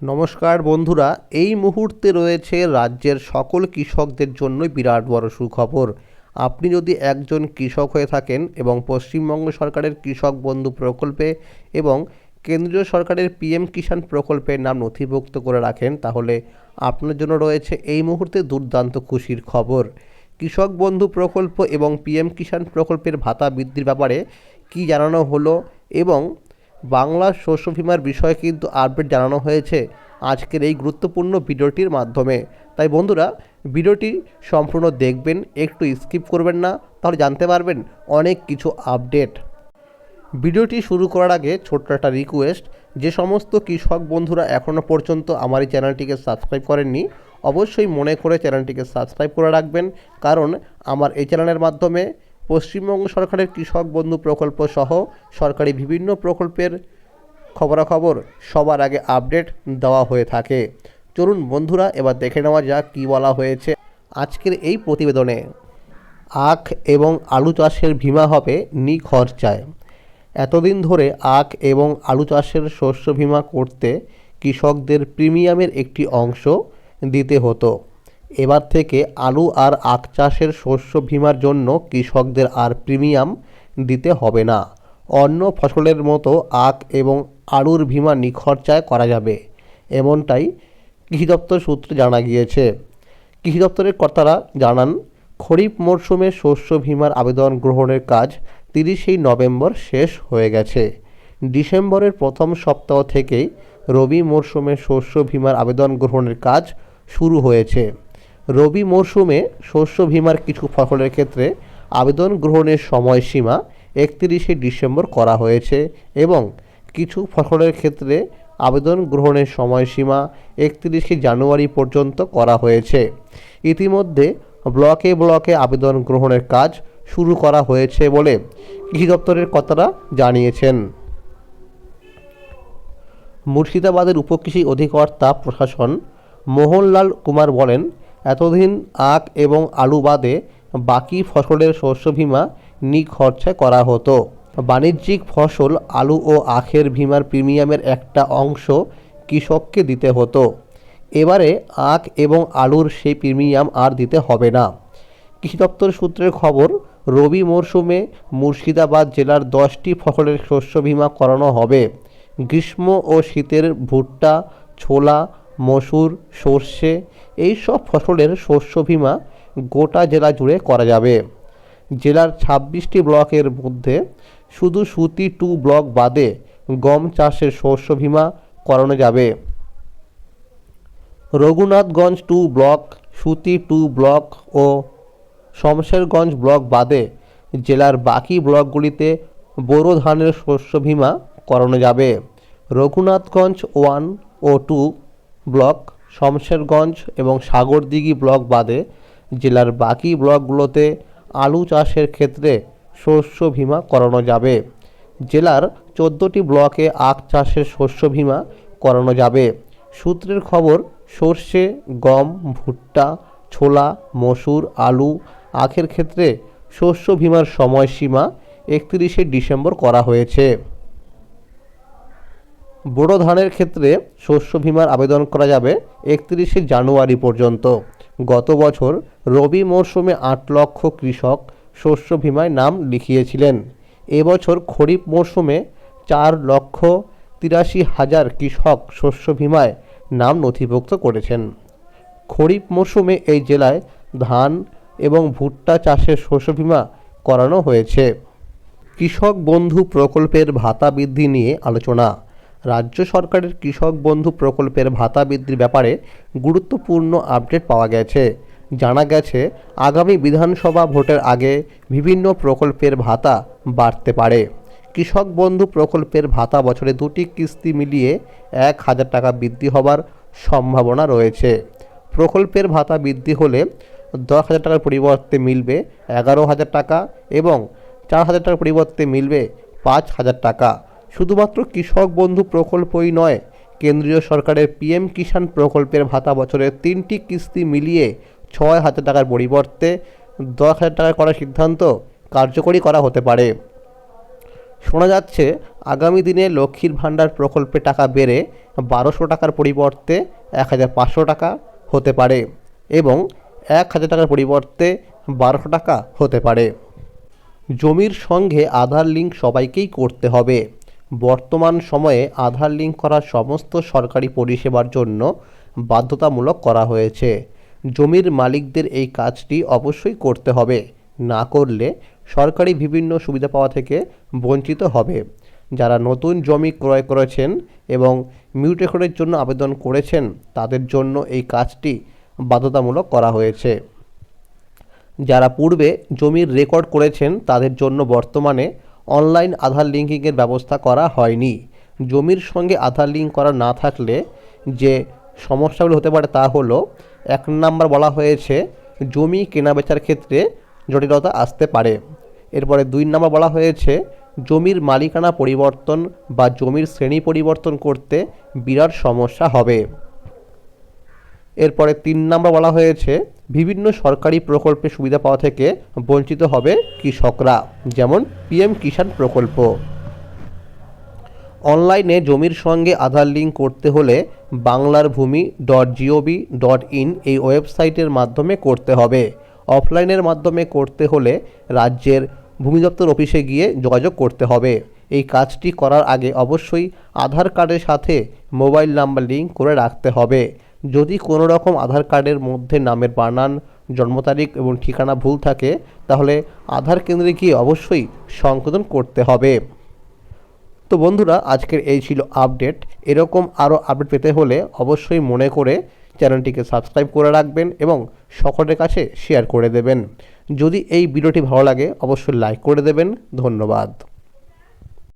নমস্কার বন্ধুরা, এই মুহূর্তে রয়েছে রাজ্যের সকল কৃষকদের জন্যই বিরাট বড় সুখবর। আপনি যদি একজন কৃষক হয়ে থাকেন এবং পশ্চিমবঙ্গ সরকারের কৃষক বন্ধু প্রকল্পে এবং কেন্দ্রীয় সরকারের পিএম কিষাণ প্রকল্পের নাম নথিভুক্ত করে রাখেন, তাহলে আপনার জন্য রয়েছে এই মুহূর্তে দুর্দান্ত খুশির খবর। কৃষক বন্ধু প্রকল্প এবং পিএম কিষাণ প্রকল্পের ভাতা বৃদ্ধির ব্যাপারে কী জানানো হলো এবং বাংলা শস্য বিমার বিষয়ে কিন্তু আপডেট জানানো হয়েছে আজকের এই গুরুত্বপূর্ণ ভিডিওটির মাধ্যমে। তাই বন্ধুরা, ভিডিওটি সম্পূর্ণ দেখবেন, একটু স্কিপ করবেন না, তাহলে জানতে পারবেন অনেক কিছু আপডেট ভিডিওটি শুরু করার আগে ছোট্ট একটা রিকোয়েস্ট যে সমস্ত কৃষক বন্ধুরা এখনও পর্যন্ত আমার এই চ্যানেলটিকে সাবস্ক্রাইব করেননি, অবশ্যই মনে করে চ্যানেলটিকে সাবস্ক্রাইব করে রাখবেন, কারণ আমার এই চ্যানেলের মাধ্যমে পশ্চিমবঙ্গ সরকারের কৃষক বন্ধু প্রকল্প সহ সরকারি বিভিন্ন প্রকল্পের খবরাখবর সবার আগে আপডেট দেওয়া হয়ে থাকে। চলুন বন্ধুরা, এবার দেখে নেওয়া যাক কী বলা হয়েছে আজকের এই প্রতিবেদনে। আখ এবং আলু চাষের বীমা হবে নিখরচায়। এতদিন ধরে আখ এবং আলু চাষের শস্য বীমা করতে কৃষকদের প্রিমিয়ামের একটি অংশ দিতে হতো। এবার থেকে আলু আর আখ চাষের শস্য বীমার জন্য কৃষকদের আর প্রিমিয়াম দিতে হবে না। অন্য ফসলের মতো আখ এবং আলুর বীমা নিখরচায় করা যাবে, এমনটাই কৃষি দপ্তর সূত্রে জানা গিয়েছে। কৃষি দপ্তরের কর্তারা জানান, খরিফ মরশুমে শস্য বীমার আবেদন গ্রহণের কাজ তিরিশে নভেম্বর শেষ হয়ে গেছে। ডিসেম্বরের প্রথম সপ্তাহ থেকেই রবি মরশুমে শস্য বীমার আবেদন গ্রহণের কাজ শুরু হয়েছে। রবি মরশুমে শস্য বীমার কিছু ফসলের ক্ষেত্রে আবেদন গ্রহণের সময়সীমা একত্রিশে ডিসেম্বর করা হয়েছে এবং কিছু ফসলের ক্ষেত্রে আবেদন গ্রহণের সময়সীমা একত্রিশে জানুয়ারি পর্যন্ত করা হয়েছে। ইতিমধ্যে ব্লকে ব্লকে আবেদন গ্রহণের কাজ শুরু করা হয়েছে বলে কৃষি দপ্তরের কর্তারা জানিয়েছেন। মুর্শিদাবাদের উপকৃষি অধিকর্তা প্রশাসন মোহনলাল কুমার বলেন এতদিন আখ এবং আলু বাদে বাকি ফসলের শস্য বীমা নিখরচায় করা হতো। বাণিজ্যিক ফসল আলু ও আখের বীমার প্রিমিয়ামের একটা অংশ কৃষককে দিতে হতো। এবারে আখ এবং আলুর সেই প্রিমিয়াম আর দিতে হবে না। কৃষি দপ্তর সূত্রের খবর, রবি মরশুমে মুর্শিদাবাদ জেলার দশটি ফসলের শস্য বীমা করানো হবে। গ্রীষ্ম ও শীতের ভুট্টা, ছোলা, মসুর, সর্ষে এই সব ফসলের শস্য বীমা গোটা জেলা জুড়ে করা যাবে। জেলার ছাব্বিশটি ব্লকের মধ্যে শুধু সুতি টু ব্লক বাদে গম চাষের শস্য বীমা করানো যাবে। Raghunathganj two block, Suti two block ও শমশেরগঞ্জ ব্লক বাদে জেলার বাকি ব্লকগুলিতে বোরো ধানের শস্য বীমা করানো যাবে। রঘুনাথগঞ্জ ওয়ান ও টু ব্লক শমশেরগঞ্জ এবং সাগরদিঘি ব্লক বাদে জেলার বাকি ব্লকগুলোতে আলু চাষের ক্ষেত্রে শস্য বীমা করানো যাবে। জেলার চোদ্দোটি ব্লকে আখ চাষের শস্য বীমা করানো যাবে। সূত্রের খবর, সর্ষে, গম, ভুট্টা, ছোলা, মসুর, আলু আখের ক্ষেত্রে শস্য বীমার সময়সীমা একত্রিশে ডিসেম্বর করা হয়েছে। বোরো ধানের ক্ষেত্রে শস্য বীমার আবেদন করা যাবে একত্রিশে জানুয়ারি পর্যন্ত। গত বছর রবি মরশুমে আট লক্ষ কৃষক শস্য বীমায় নাম লিখিয়েছিলেন। এবছর খরিফ মরশুমে চার লক্ষ তিরাশি হাজার কৃষক শস্য বীমায় নাম নথিভুক্ত করেছেন। খরিফ মরশুমে এই জেলায় ধান এবং ভুট্টা চাষের শস্য বীমা করানো হয়েছে। কৃষক বন্ধু প্রকল্পের ভাতা বৃদ্ধি নিয়ে আলোচনা। রাজ্য সরকারের কৃষক বন্ধু প্রকল্পের ভাতা বৃদ্ধির ব্যাপারে গুরুত্বপূর্ণ আপডেট পাওয়া গেছে। জানা গেছে, আগামী বিধানসভা ভোটের আগে বিভিন্ন প্রকল্পের ভাতা বাড়তে পারে। কৃষক বন্ধু প্রকল্পের ভাতা বছরে দুটি কিস্তি মিলিয়ে এক হাজার টাকা বৃদ্ধি হবার সম্ভাবনা রয়েছে। প্রকল্পের ভাতা বৃদ্ধি হলে দশ হাজার টাকার পরিবর্তে মিলবে এগারো হাজার টাকা এবং চার হাজার টাকার পরিবর্তে মিলবে পাঁচ হাজার টাকা। শুধুমাত্র কৃষক বন্ধু প্রকল্পই নয়, কেন্দ্রীয় সরকারের পিএম কিষাণ প্রকল্পের ভাতা বছরের তিনটি কিস্তি মিলিয়ে ছয় হাজার টাকার পরিবর্তে দশ হাজার টাকা করার সিদ্ধান্ত কার্যকরী করা হতে পারে। শোনা যাচ্ছে, আগামী দিনে লক্ষ্মীর ভাণ্ডার প্রকল্পে টাকা বেড়ে বারোশো টাকার পরিবর্তে এক হাজার পাঁচশো টাকা হতে পারে এবং এক হাজার টাকার পরিবর্তে বারোশো টাকা হতে পারে। জমির সঙ্গে আধার লিঙ্ক সবাইকেই করতে হবে। বর্তমান সময়ে আধার লিঙ্ক করা সমস্ত সরকারি পরিষেবার জন্য বাধ্যতামূলক করা হয়েছে। জমির মালিকদের এই কাজটি অবশ্যই করতে হবে। না করলে সরকারি বিভিন্ন সুবিধা পাওয়া থেকে বঞ্চিত হবে। যারা নতুন জমি ক্রয় করেছেন এবং মিউটেশনের জন্য আবেদন করেছেন, তাদের জন্য এই কাজটি বাধ্যতামূলক করা হয়েছে। যারা পূর্বে জমির রেকর্ড করেছেন, তাদের জন্য বর্তমানে অনলাইন আধার লিঙ্কিংয়ের ব্যবস্থা করা হয়নি। জমির সঙ্গে আধার লিঙ্ক করা না থাকলে যে সমস্যাগুলো হতে পারে তা হলো, এক নাম্বার বলা হয়েছে, জমি কেনাবেচার ক্ষেত্রে জটিলতা আসতে পারে। এরপরে দুই নাম্বার বলা হয়েছে, জমির মালিকানা পরিবর্তন বা জমির শ্রেণি পরিবর্তন করতে বিরাট সমস্যা হবে। এরপরে তিন নম্বর বলা হয়েছে বিভিন্ন সরকারি প্রকল্পে সুবিধা পাওয়া থেকে বঞ্চিত হবে কৃষকরা, যেমন পিএম কিষাণ প্রকল্প। অনলাইনে জমির সঙ্গে আধার লিঙ্ক করতে হলে বাংলার ভূমি ডট জিওভি ডট ইন এই ওয়েবসাইটের মাধ্যমে করতে হবে। অফলাইনের মাধ্যমে করতে হলে রাজ্যের ভূমি দপ্তর অফিসে গিয়ে যোগাযোগ করতে হবে। এই কাজটি করার আগে অবশ্যই আধার কার্ডের সাথে মোবাইল নাম্বার লিঙ্ক করে রাখতে হবে। যদি কোনো রকম আধার কার্ডের মধ্যে নামের বানান, জন্ম তারিখ এবং ঠিকানা ভুল থাকে, তাহলে আধার কেন্দ্রে গিয়ে অবশ্যই সংশোধন করতে হবে। তো বন্ধুরা, আজকের এই ছিল আপডেট। এরকম আরও আপডেট পেতে হলে অবশ্যই মনে করে চ্যানেলটিকে সাবস্ক্রাইব করে রাখবেন এবং সকলের কাছে শেয়ার করে দেবেন। যদি এই ভিডিওটি ভালো লাগে, অবশ্যই লাইক করে দেবেন। ধন্যবাদ।